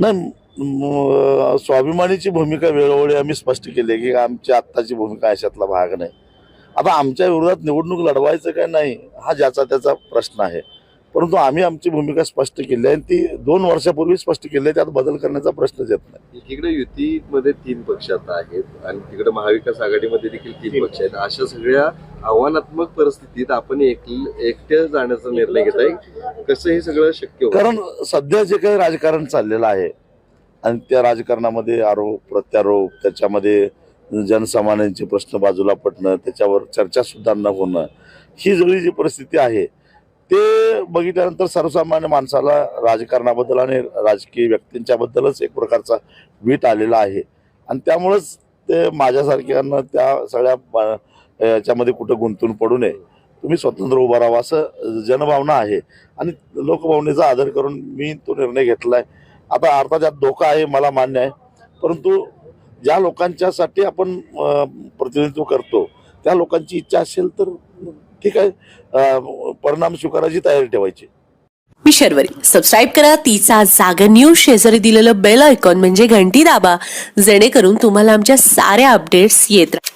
नाही स्वाभिमानीची भूमिका वेळोवेळी आम्ही स्पष्ट केली आहे की आमची आत्ताची भूमिका अशातला भाग नाही. आता आमच्या विरोधात निवडणूक लढवायचं काय नाही हा ज्याचा त्याचा प्रश्न आहे. परंतु आम्ही आमची भूमिका स्पष्ट केली आहे आणि ती दोन वर्षापूर्वी स्पष्ट केली आहे त्यात बदल करण्याचा प्रश्नच येत नाही. एकीकडे युतीमध्ये तीन पक्ष आता आहेत आणि तिकडे महाविकास आघाडीमध्ये देखील तीन. पक्ष आहेत. अशा सगळ्या आव्हानात्मक परिस्थितीत आपण एकट्या जाण्याचा निर्णय घेत आहे कसं हे सगळं शक्य कारण सध्या जे काही राजकारण चाललेलं आहे आणि त्या राजकारणामध्ये आरोप प्रत्यारोप त्याच्यामध्ये जनसामान्यांचे प्रश्न बाजूला पडणं त्याच्यावर चर्चा सुद्धा न होणं ही सगळी जी परिस्थिती आहे ते बघितल्यानंतर सर्वसामान्य माणसाला राजकारणाबद्दल आणि राजकीय व्यक्तींच्याबद्दलच एक प्रकारचा वीट आलेला आहे. आणि त्यामुळंच ते माझ्यासारख्यांना त्या सगळ्या ब- याच्यामध्ये कुठं गुंतून पडू नये. तुम्ही स्वतंत्र उभा राहा. असं जनभावना आहे. आणि लोकभावनेचा आदर करून मी तो निर्णय घेतला आहे आता अर्थात धोका आहे मला मान्य आहे. परंतु ज्या लोकांच्यासाठी आपण प्रतिनिधित्व करतो त्या लोकांची इच्छा असेल तर ठीक आहे. परिणाम स्वीकारायची तयारी ठेवायची. मी शर्वरी. सबस्क्राईब करा. तिचा जागर न्यूज शेजारी दिलेलं बेल आयकॉन म्हणजे घंटी दाबा. जेणेकरून तुम्हाला आमच्या साऱ्या अपडेट्स येत राहतील